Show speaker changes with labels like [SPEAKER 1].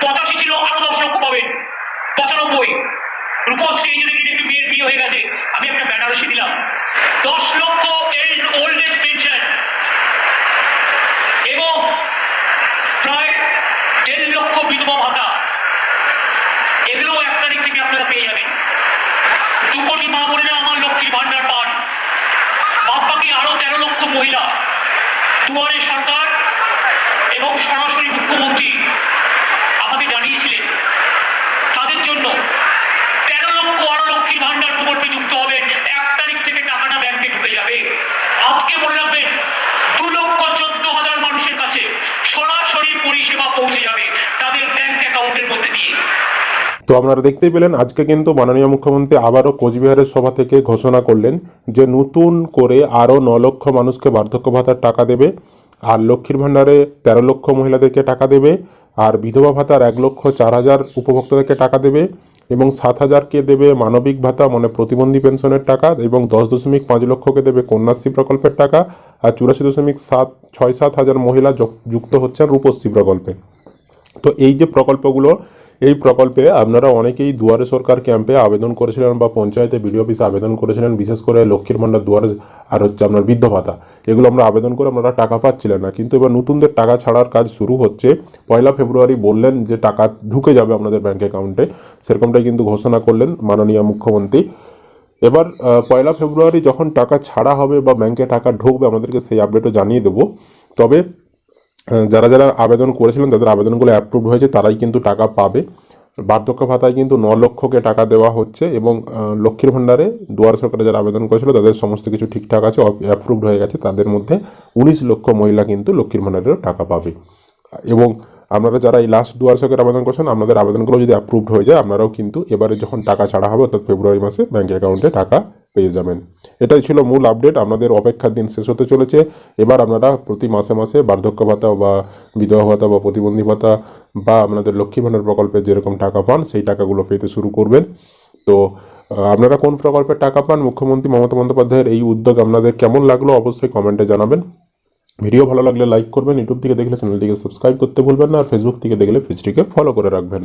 [SPEAKER 1] পঁচাশি ছিল আরও দশ লক্ষ পাবেন পঁচানব্বই। রূপশ্রী এই যদি একটি মেয়ের বিয়ে হয়ে গেছে, আমি একটা বেনারসি দিলাম। দশ লক্ষ এল্ড ওল্ড এজ পেনশন। এবং প্রায় দেড় লক্ষ বিধবা ভাতা। এগুলো এক তারিখ থেকে আপনারা পেয়ে যাবেন। দু কোটি মা বোনেরা আমার লক্ষ্মীর ভান্ডার পান। বাদ আরও তেরো লক্ষ মহিলা। দুয়ারে সরকার পৌঁছে যাবে তাদের ব্যাংক অ্যাকাউন্টের মধ্যে দিয়ে।
[SPEAKER 2] তো আপনারা দেখতেই পেলেন, আজকে কিন্তু মাননীয় মুখ্যমন্ত্রী আবারও কোচবিহারের সভা থেকে ঘোষণা করলেন যে নতুন করে আরও ন লক্ষ মানুষকে বার্ধক্য ভাতার টাকা দেবে, আর লক্ষ্মীর ভাণ্ডারে তেরো লক্ষ মহিলাদেরকে টাকা দেবে, আর বিধবা ভাতার এক লক্ষ চার হাজার উপভোক্তাদেরকে টাকা দেবে, এবং সাত হাজারকে দেবে মানবিক ভাতা মানে প্রতিবন্ধী পেনশনের টাকা, এবং দশ দশমিক পাঁচ লক্ষকে দেবে কন্যাশ্রী প্রকল্পের টাকা, আর চুরাশি দশমিক সাত, ছয় সাত হাজার মহিলা যুক- যুক্ত হচ্ছেন রূপশ্রী প্রকল্পে। তো এই যে প্রকল্পগুলো, এই প্রকল্পে আপনারা অনেকেই দুয়ারে সরকার ক্যাম্পে আবেদন করেছিলেন বা পঞ্চায়েতে বিডিও অফিসে আবেদন করেছিলেন, বিশেষ করে লক্ষ্মীর ভাণ্ডার দুয়ারে আর হচ্ছে আপনার বৃদ্ধ ভাতা। এগুলো আমরা আবেদন করে আপনারা টাকা পাচ্ছিলেন না। কিন্তু এবার নতুনদের টাকা ছাড়ার কাজ শুরু হচ্ছে। পয়লা ফেব্রুয়ারি বললেন যে টাকা ঢুকে যাবে আপনাদের ব্যাঙ্ক অ্যাকাউন্টে। সেরকমটাই কিন্তু ঘোষণা করলেন মাননীয় মুখ্যমন্ত্রী। এবার পয়লা ফেব্রুয়ারি যখন টাকা ছাড়া হবে বা ব্যাংকে টাকা ঢুকবে আমাদেরকে সেই আপডেটও জানিয়ে দেবো। তবে যারা যারা আবেদন করেছিলেন তাদের আবেদনগুলো অ্যাপ্রুভ হয়েছে, তারাই কিন্তু টাকা পাবে। বার্ধক্য ভাতায় কিন্তু ন লক্ষকে টাকা দেওয়া হচ্ছে এবং লক্ষ্মীর ভাণ্ডারে দুয়ার সরকারে যারা আবেদন করেছিল, তাদের সমস্ত কিছু ঠিকঠাক আছে অ্যাপ্রুভড হয়ে গেছে। তাদের মধ্যে উনিশ লক্ষ মহিলা কিন্তু লক্ষ্মীর ভাণ্ডারেরও টাকা পাবে। এবং আপনারা যারা এই লাস্ট দুয়ার সরকার আবেদন করছেন, আপনাদের আবেদনগুলো যদি অ্যাপ্রুভড হয়ে যায়, আপনারাও কিন্তু এবারে যখন টাকা ছাড়া হবে, অর্থাৎ ফেব্রুয়ারি মাসে ব্যাঙ্ক অ্যাকাউন্টে টাকা পেয়ে যাবেন। এটাই ছিল মূল আপডেট আপনাদের অপেক্ষার দিন শেষ হতে চলেছে। এবার আপনারা প্রতি মাসে মাসে বার্ধক্য ভাতা বা বিধবা ভাতা বা প্রতিবন্ধী ভাতা বা আপনাদের লক্ষ্মী ভাণ্ডার প্রকল্পে যেরকম টাকা পান, সেই টাকাগুলো পেতে শুরু করবেন। তো আপনারা কোন প্রকল্পের টাকা পান? মুখ্যমন্ত্রী মমতা বন্দ্যোপাধ্যায়ের এই উদ্যোগ আপনাদের কেমন লাগল অবশ্যই কমেন্টে জানাবেন। ভিডিও ভালো লাগলে লাইক করবেন। ইউটিউব থেকে দেখলে চ্যানেলটিকে সাবস্ক্রাইব করতে ভুলবেন না। আর ফেসবুক থেকে দেখলে পেজটিকে ফলো করে রাখবেন।